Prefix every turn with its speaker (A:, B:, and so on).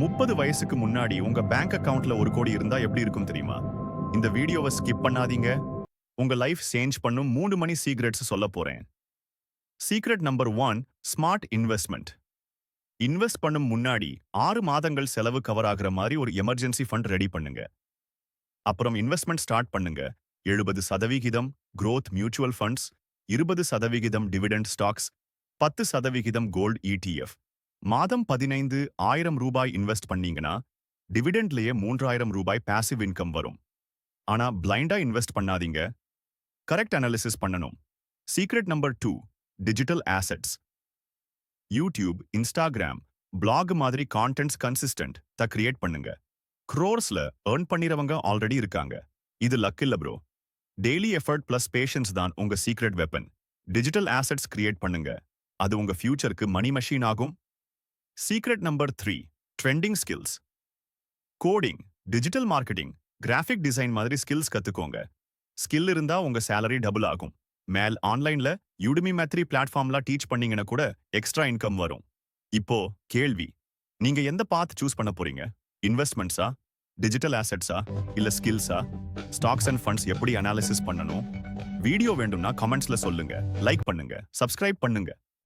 A: முப்பது வயசுக்கு முன்னாடி உங்க பேங்க் அக்கவுண்ட்ல ஒரு கோடி இருந்தா எப்படி இருக்கும் தெரியுமா? இந்த வீடியோவை ஸ்கிப் பண்ணாதீங்க. உங்க லைஃப் சேஞ்ச் பண்ணும் மூணு மணி சீக்ரெட்ஸ் சொல்ல போறேன். Secret number one smart investment invest பண்ணும் முன்னாடி ஆறு மாதங்கள் செலவு கவர் ஆகுற மாதிரி ஒரு எமர்ஜென்சி ஃபண்ட் ரெடி பண்ணுங்க. அப்புறம் இன்வெஸ்ட்மெண்ட் ஸ்டார்ட் பண்ணுங்க. எழுபது சதவிகிதம் க்ரோத் மியூச்சுவல் ஃபண்ட்ஸ் இருபது சதவிகிதம் டிவிடெண்ட் ஸ்டாக்ஸ் பத்து சதவிகிதம் கோல்டு இடிஎஃப் மாதம் பதினைந்து ஆயிரம் ரூபாய் இன்வெஸ்ட் பண்ணீங்கன்னா டிவிடெண்ட்லயே மூன்றாயிரம் ரூபாய் பேசிவ் இன்கம் வரும். ஆனா பிளைண்டா இன்வெஸ்ட் பண்ணாதீங்க. கரெக்ட் அனாலிசிஸ் பண்ணணும். Secret number two digital assets YouTube Instagram blog மாதிரி கான்டென்ட்ஸ் கன்சிஸ்டன்ட் த கிரியேட் பண்ணுங்க. க்ரோர்ஸ்ல ஏர்ன் பண்ணிறவங்க ஆல்ரெடி இருக்காங்க. இது லக் இல்ல bro daily effort plus patience தான் உங்க secret weapon digital assets create பண்ணுங்க. அது உங்க ஃபியூச்சருக்கு மணி மெஷின் ஆகும். Secret number three trending skills coding digital marketing graphic design மாதிரி ஸ்கில்ஸ் கத்துக்கோங்க. ஸ்கில் இருந்தா உங்க சேலரி டபுள் ஆகும். மேல் ஆன்லைன்ல யூடிமி மேத்ரி பிளாட்ஃபார்ம்ல டீச் பண்ணீங்கன்னா கூட எக்ஸ்ட்ரா இன்கம் வரும். இப்போ கேள்வி நீங்க எந்த பாத் சூஸ் பண்ண போறீங்க? இன்வெஸ்ட்மெண்ட்ஸா டிஜிட்டல் ஆசெட்ஸா இல்ல ஸ்கில்ஸா ஸ்டாக்ஸ் அண்ட் ஃபண்ட்ஸ் எப்படி அனாலிசிஸ் பண்ணணும்? வீடியோ வேண்டும்னா கமெண்ட்ஸ்ல சொல்லுங்க. லைக் பண்ணுங்க. சப்ஸ்கிரைப் பண்ணுங்க.